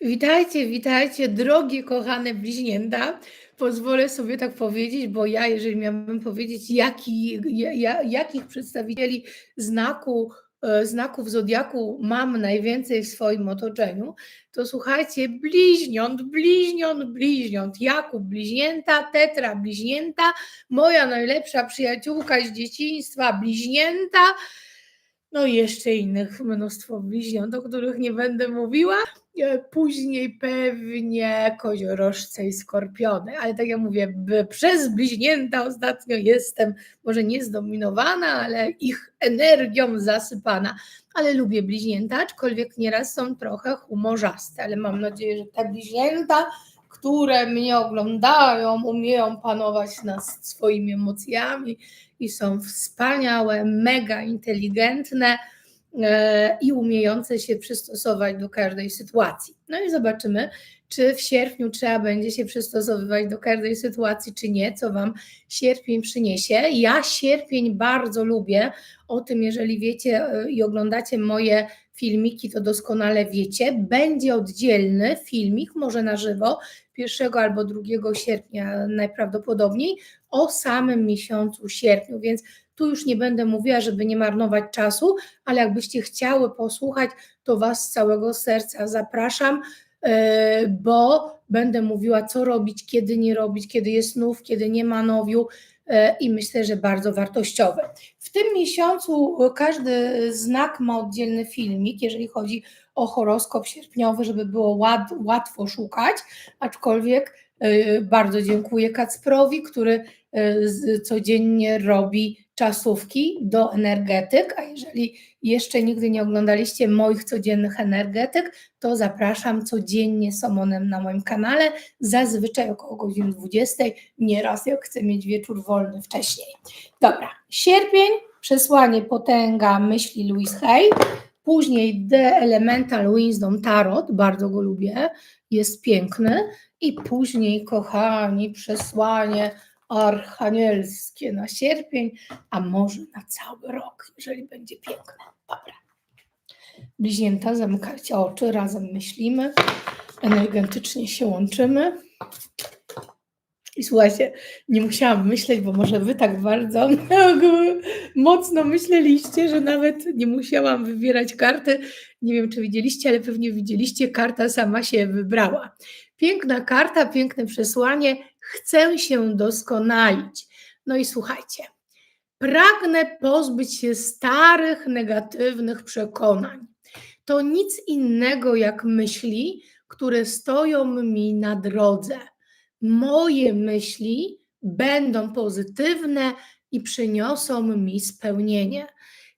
Witajcie, witajcie, drogie, kochane bliźnięta. Pozwolę sobie tak powiedzieć, bo ja, jeżeli miałabym powiedzieć, jaki, ja, jakich przedstawicieli znaku, e, znaków zodiaku mam najwięcej w swoim otoczeniu, to słuchajcie, bliźniąt, bliźniąt, bliźniąt, Jakub bliźnięta, Tetra bliźnięta, moja najlepsza przyjaciółka z dzieciństwa bliźnięta, no i jeszcze innych mnóstwo bliźniąt, o których nie będę mówiła. E, później pewnie koziorożce i skorpiony, ale tak jak mówię, przez bliźnięta ostatnio jestem może nie zdominowana, ale ich energią zasypana. Ale lubię bliźnięta, aczkolwiek nieraz są trochę humorzaste, ale mam nadzieję, że te bliźnięta, które mnie oglądają, umieją panować nad swoimi emocjami i są wspaniałe, mega inteligentne i umiejące się przystosować do każdej sytuacji. No i zobaczymy, czy w sierpniu trzeba będzie się przystosowywać do każdej sytuacji, czy nie, co Wam sierpień przyniesie. Ja sierpień bardzo lubię, o tym jeżeli wiecie e, i oglądacie moje filmiki, to doskonale wiecie. Będzie oddzielny filmik, może na żywo, 1 albo 2 sierpnia najprawdopodobniej, o samym miesiącu sierpniu, więc tu już nie będę mówiła, żeby nie marnować czasu, ale jakbyście chciały posłuchać, to Was z całego serca zapraszam, e, bo będę mówiła, co robić, kiedy nie robić, kiedy jest nów, kiedy nie ma nowiu e, i myślę, że bardzo wartościowy. W tym miesiącu każdy znak ma oddzielny filmik, jeżeli chodzi o horoskop sierpniowy, żeby było łat, łatwo szukać, aczkolwiek e, bardzo dziękuję Kacprowi, który codziennie robi czasówki do energetyk, a jeżeli jeszcze nigdy nie oglądaliście moich codziennych energetyk, to zapraszam, codziennie są one na moim kanale, zazwyczaj około godziny 20, nieraz jak chcę mieć wieczór wolny wcześniej. Dobra, sierpień, przesłanie potęga myśli Louise Hay, później The Elemental Wisdom Tarot, bardzo go lubię, jest piękny i później, kochani, przesłanie archanielskie na sierpień, a może na cały rok, jeżeli będzie piękne. Dobra. Bliźnięta, zamykajcie oczy, razem myślimy, energetycznie się łączymy. I słuchajcie, nie musiałam myśleć, bo może wy tak bardzo mocno myśleliście, że nawet nie musiałam wybierać karty. Nie wiem, czy widzieliście, ale pewnie widzieliście, karta sama się wybrała. Piękna karta, piękne przesłanie. Chcę się doskonalić. No i słuchajcie, pragnę pozbyć się starych, negatywnych przekonań. To nic innego jak myśli, które stoją mi na drodze. Moje myśli będą pozytywne i przyniosą mi spełnienie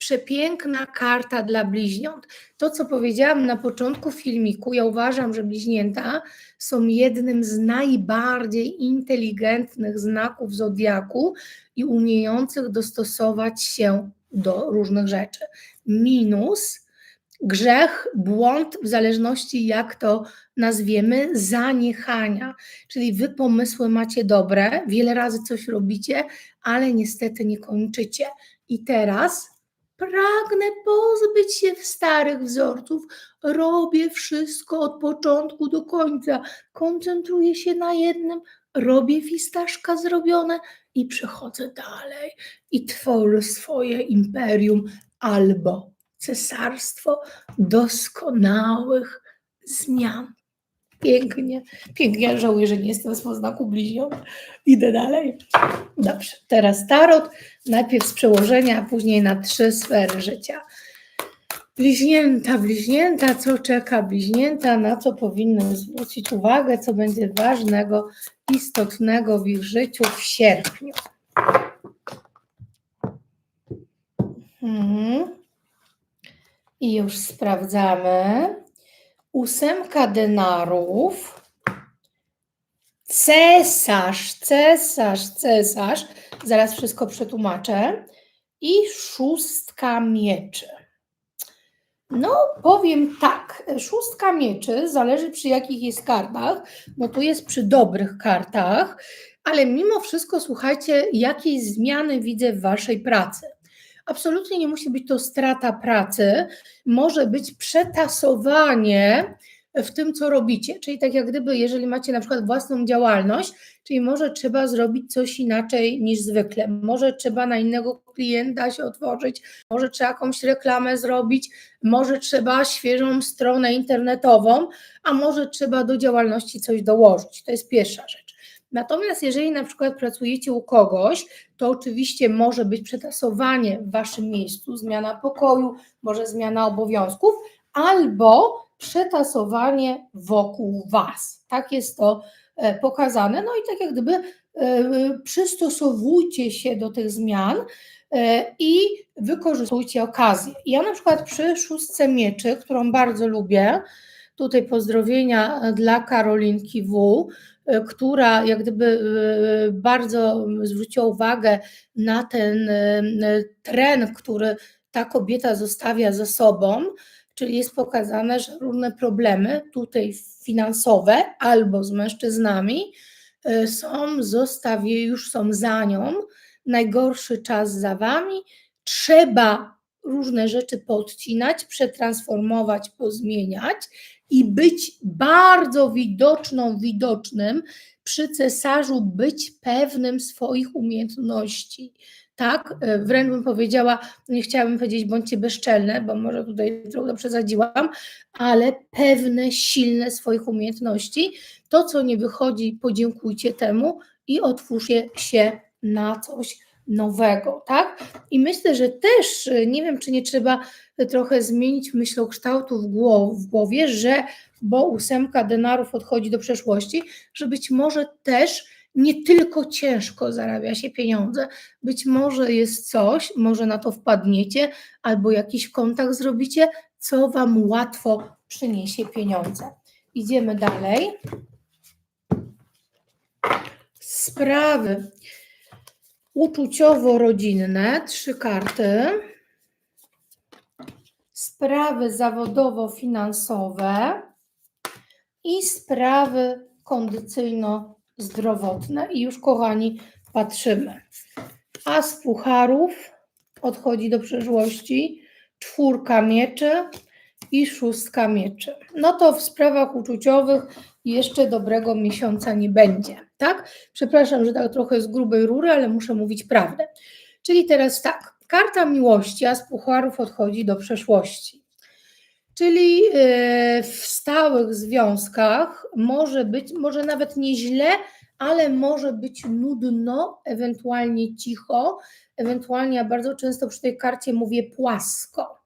przepiękna karta dla bliźniąt. To, co powiedziałam na początku filmiku, ja uważam, że bliźnięta są jednym z najbardziej inteligentnych znaków zodiaku i umiejących dostosować się do różnych rzeczy. Minus grzech, błąd, w zależności jak to nazwiemy, zaniechania. Czyli wy pomysły macie dobre, wiele razy coś robicie, ale niestety nie kończycie. I teraz Pragnę pozbyć się starych wzorców. Robię wszystko od początku do końca. Koncentruję się na jednym, robię fistaszka zrobione i przechodzę dalej i tworzę swoje imperium albo cesarstwo doskonałych zmian. Pięknie, pięknie. Żałuję, że nie jestem z znaku bliźniąt. Idę dalej. Dobrze, teraz tarot. Najpierw z przełożenia, a później na trzy sfery życia. Bliźnięta, bliźnięta, co czeka bliźnięta, na co powinny zwrócić uwagę, co będzie ważnego, istotnego w ich życiu w sierpniu. Hmm. I już sprawdzamy ósemka denarów, cesarz, cesarz, cesarz, zaraz wszystko przetłumaczę, i szóstka mieczy. No, powiem tak, szóstka mieczy, zależy przy jakich jest kartach, bo tu jest przy dobrych kartach, ale mimo wszystko słuchajcie, jakiej zmiany widzę w waszej pracy. Absolutnie nie musi być to strata pracy, może być przetasowanie w tym, co robicie. Czyli tak jak gdyby, jeżeli macie na przykład własną działalność, czyli może trzeba zrobić coś inaczej niż zwykle, może trzeba na innego klienta się otworzyć, może trzeba jakąś reklamę zrobić, może trzeba świeżą stronę internetową, a może trzeba do działalności coś dołożyć. To jest pierwsza rzecz. Natomiast jeżeli na przykład pracujecie u kogoś, to oczywiście może być przetasowanie w waszym miejscu, zmiana pokoju, może zmiana obowiązków, albo przetasowanie wokół was. Tak jest to e, pokazane. No i tak jak gdyby e, przystosowujcie się do tych zmian e, i wykorzystujcie okazję. Ja na przykład przy szóstce mieczy, którą bardzo lubię, tutaj pozdrowienia dla Karolinki W, która jak gdyby bardzo zwróciła uwagę na ten tren, który ta kobieta zostawia za sobą, czyli jest pokazane, że różne problemy tutaj finansowe albo z mężczyznami e, są, zostawie, już są za nią, najgorszy czas za wami, trzeba różne rzeczy podcinać, przetransformować, pozmieniać i być bardzo widoczną, widocznym przy cesarzu, być pewnym swoich umiejętności tak, e, wręcz bym powiedziała, nie chciałabym powiedzieć bądźcie bezczelne, bo może tutaj trochę przesadziłam, ale pewne, silne swoich umiejętności. To, co nie wychodzi, podziękujcie temu i otwórzcie się na coś nowego, tak? I myślę, że też, e, nie wiem, czy nie trzeba trochę zmienić myślokształtu w, głow, w głowie, że, bo ósemka denarów odchodzi do przeszłości, że być może też nie tylko ciężko zarabia się pieniądze. Być może jest coś, może na to wpadniecie, albo jakiś kontakt zrobicie, co Wam łatwo przyniesie pieniądze. Idziemy dalej. Sprawy uczuciowo-rodzinne, trzy karty. Sprawy zawodowo-finansowe i sprawy kondycyjno zdrowotne. I już, kochani, patrzymy. As pucharów odchodzi do przeszłości, czwórka mieczy i szóstka mieczy. No to w sprawach uczuciowych jeszcze dobrego miesiąca nie będzie, tak? Przepraszam, że tak trochę z grubej rury, ale muszę mówić prawdę. Czyli teraz tak, karta miłości, a z pucharów odchodzi do przeszłości. Czyli e, w stałych związkach może być, może nawet nieźle, ale może być nudno, ewentualnie cicho, ewentualnie ja bardzo często przy tej karcie mówię płasko,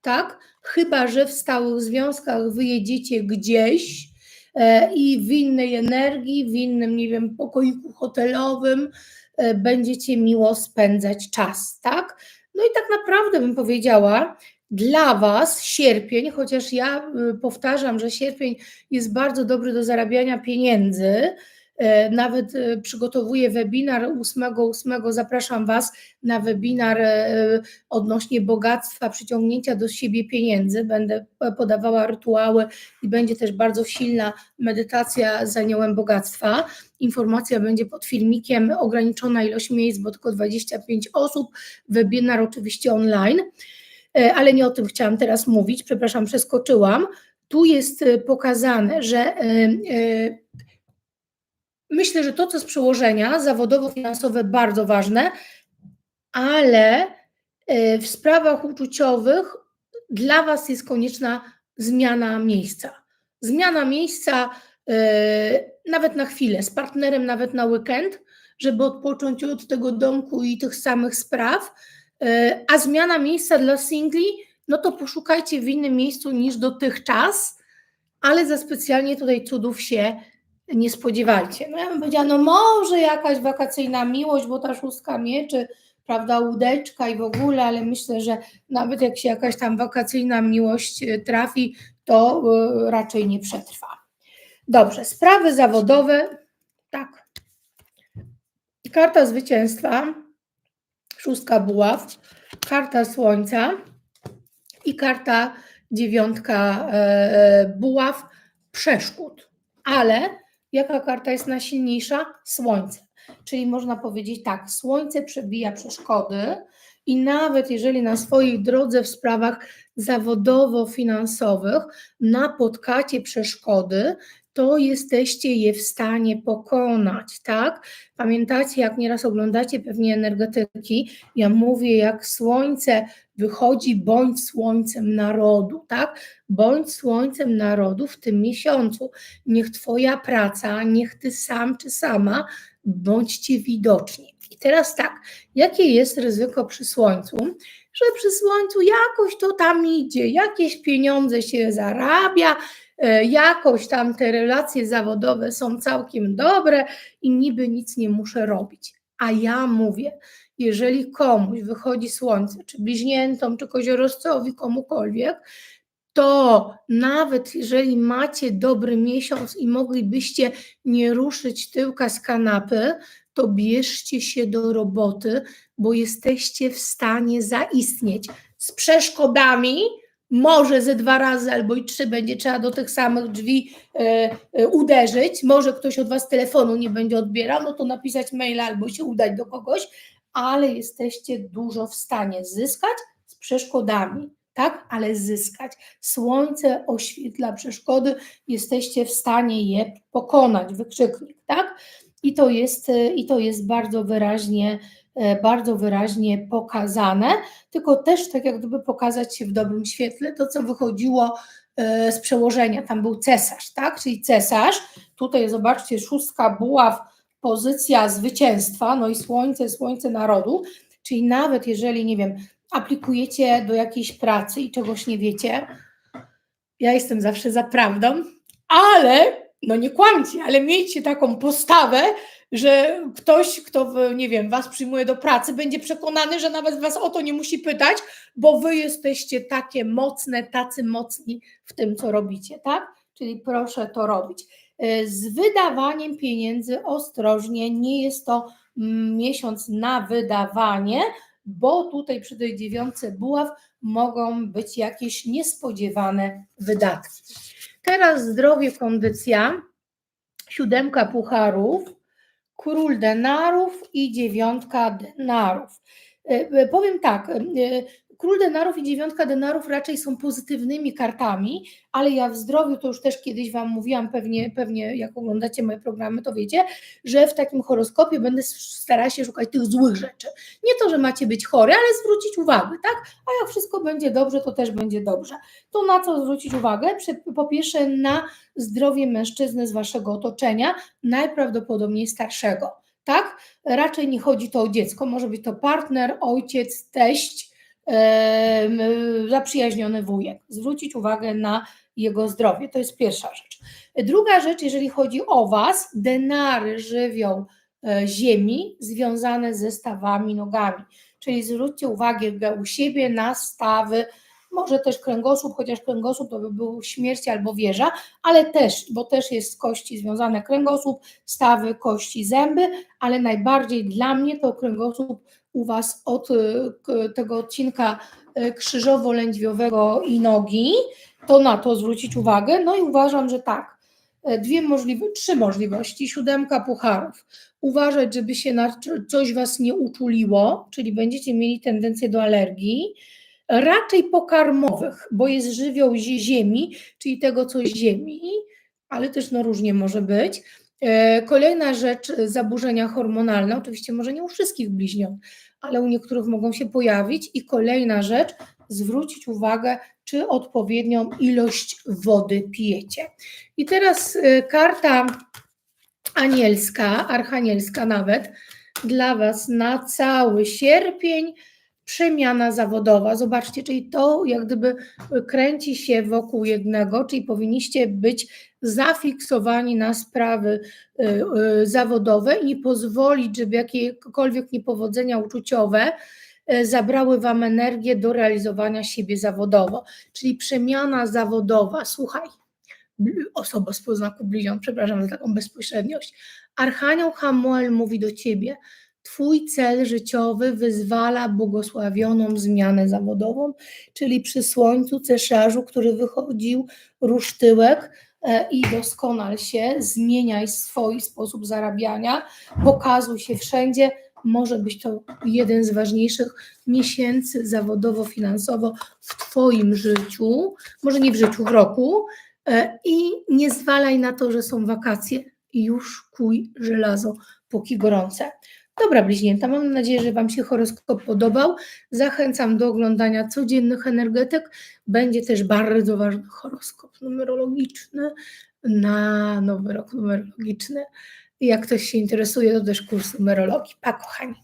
tak? Chyba, że w stałych związkach wyjedziecie gdzieś e, i w innej energii, w innym, nie wiem, pokoiku hotelowym e, będziecie miło spędzać czas, tak? No i tak naprawdę bym powiedziała, dla Was sierpień, chociaż ja y, powtarzam, że sierpień jest bardzo dobry do zarabiania pieniędzy, e, nawet y, przygotowuję webinar 8.8. Zapraszam Was na webinar e, odnośnie bogactwa, przyciągnięcia do siebie pieniędzy. Będę podawała rytuały i będzie też bardzo silna medytacja z aniołem bogactwa. Informacja będzie pod filmikiem, ograniczona ilość miejsc, bo tylko 25 osób. Webinar oczywiście online. E, ale nie o tym chciałam teraz mówić, przepraszam, przeskoczyłam. Tu jest e, pokazane, że e, myślę, że to, co z przełożenia zawodowo-finansowe, bardzo ważne, ale w sprawach uczuciowych dla Was jest konieczna zmiana miejsca. Zmiana miejsca nawet na chwilę, z partnerem nawet na weekend, żeby odpocząć od tego domku i tych samych spraw, a zmiana miejsca dla singli, no to poszukajcie w innym miejscu niż dotychczas, ale za specjalnie tutaj cudów się nie spodziewajcie. No ja bym powiedziała, no może jakaś wakacyjna miłość, bo ta szóstka mieczy, prawda, łódeczka i w ogóle, ale myślę, że nawet jak się jakaś tam wakacyjna miłość e, trafi, to e, raczej nie przetrwa. Dobrze, sprawy zawodowe, tak. Karta zwycięstwa szóstka buław, karta słońca i karta dziewiątka e, buław przeszkód. Ale jaka karta jest najsilniejsza? Słońce. Czyli można powiedzieć tak, słońce przebija przeszkody i nawet jeżeli na swojej drodze w sprawach zawodowo-finansowych napotkacie przeszkody, to jesteście je w stanie pokonać, tak? Pamiętacie, jak nieraz oglądacie pewnie energetyki, ja mówię, jak słońce wychodzi, bądź słońcem narodu, tak? Bądź słońcem narodu w tym miesiącu. Niech Twoja praca, niech Ty sam czy sama bądźcie widoczni. I teraz tak, jakie jest ryzyko przy słońcu? Że przy słońcu jakoś to tam idzie, jakieś pieniądze się zarabia, jakoś tam te relacje zawodowe są całkiem dobre i niby nic nie muszę robić. A ja mówię, jeżeli komuś wychodzi słońce, czy bliźniętom, czy koziorożcowi, komukolwiek, to nawet jeżeli macie dobry miesiąc i moglibyście nie ruszyć tyłka z kanapy, to bierzcie się do roboty, bo jesteście w stanie zaistnieć z przeszkodami. Może ze dwa razy albo i trzy będzie trzeba do tych samych drzwi e, e, uderzyć. Może ktoś od Was telefonu nie będzie odbierał, no to napisać maila albo się udać do kogoś, ale jesteście dużo w stanie zyskać z przeszkodami tak, ale zyskać. Słońce oświetla przeszkody, jesteście w stanie je pokonać, wykrzyknik, tak? I to jest, i to jest bardzo wyraźnie, bardzo wyraźnie pokazane, tylko też tak jak gdyby pokazać się w dobrym świetle, to co wychodziło e, z przełożenia, tam był cesarz, tak, czyli cesarz, tutaj zobaczcie, szóstka buław, pozycja zwycięstwa, no i słońce, słońce narodu, czyli nawet jeżeli, nie wiem, aplikujecie do jakiejś pracy i czegoś nie wiecie, ja jestem zawsze za prawdą, ale no nie kłamcie, ale miejcie taką postawę, że ktoś, kto, nie wiem, was przyjmuje do pracy, będzie przekonany, że nawet was o to nie musi pytać, bo wy jesteście takie mocne, tacy mocni w tym, co robicie, tak? Czyli proszę to robić. Z wydawaniem pieniędzy ostrożnie, nie jest to mm, miesiąc na wydawanie, bo tutaj przy tej dziewiątce buław mogą być jakieś niespodziewane wydatki. Teraz zdrowie, kondycja, siódemka pucharów, król denarów i dziewiątka denarów. E, e, powiem tak, e, Król denarów i dziewiątka denarów raczej są pozytywnymi kartami, ale ja w zdrowiu, to już też kiedyś Wam mówiłam, pewnie, pewnie jak oglądacie moje programy, to wiecie, że w takim horoskopie będę starała się szukać tych złych rzeczy. Nie to, że macie być chory, ale zwrócić uwagę, tak? A jak wszystko będzie dobrze, to też będzie dobrze. To na co zwrócić uwagę? Po pierwsze, na zdrowie mężczyzny z Waszego otoczenia, najprawdopodobniej starszego. Tak? Raczej nie chodzi to o dziecko, może być to partner, ojciec, teść, zaprzyjaźniony wujek. Zwrócić uwagę na jego zdrowie. To jest pierwsza rzecz. Druga rzecz, jeżeli chodzi o Was, denary żywią e, ziemi związane ze stawami nogami. Czyli zwróćcie uwagę u siebie na stawy, może też kręgosłup, chociaż kręgosłup to by był śmierć albo wieża, ale też, bo też jest z kości związane kręgosłup, stawy, kości, zęby, ale najbardziej dla mnie to kręgosłup u Was od e, tego odcinka e, krzyżowo-lędźwiowego i nogi, to na to zwrócić uwagę. No i uważam, że tak, e, dwie możliwe, trzy możliwości, siódemka pucharów. Uważać, żeby się na coś Was nie uczuliło, czyli będziecie mieli tendencję do alergii, raczej pokarmowych, bo jest żywioł ziemi, czyli tego, co ziemi, ale też no różnie może być. Kolejna rzecz, zaburzenia hormonalne, oczywiście może nie u wszystkich bliźniąt, ale u niektórych mogą się pojawić. I kolejna rzecz, zwrócić uwagę, czy odpowiednią ilość wody pijecie. I teraz y, karta anielska, archanielska nawet, dla Was na cały sierpień przemiana zawodowa. Zobaczcie, czyli to jak gdyby kręci się wokół jednego, czyli powinniście być zafiksowani na sprawy y, y, zawodowe i nie pozwolić, żeby jakiekolwiek niepowodzenia uczuciowe y, zabrały Wam energię do realizowania siebie zawodowo. Czyli przemiana zawodowa. Słuchaj, osoba z poznaku bliźniąt, przepraszam za taką bezpośredniość. Archanioł Hamuel mówi do Ciebie, Twój cel życiowy wyzwala błogosławioną zmianę zawodową, czyli przy słońcu cesarzu, który wychodził, rusz tyłek e, i doskonal się, zmieniaj swój sposób zarabiania, pokazuj się wszędzie, może być to jeden z ważniejszych miesięcy zawodowo, finansowo w Twoim życiu, może nie w życiu, w roku. E, I nie zwalaj na to, że są wakacje już kuj żelazo, póki gorące. Dobra, bliźnięta, mam nadzieję, że Wam się horoskop podobał. Zachęcam do oglądania codziennych energetyk. Będzie też bardzo ważny horoskop numerologiczny na nowy rok numerologiczny. Jak ktoś się interesuje, to też kurs numerologii. Pa, kochani.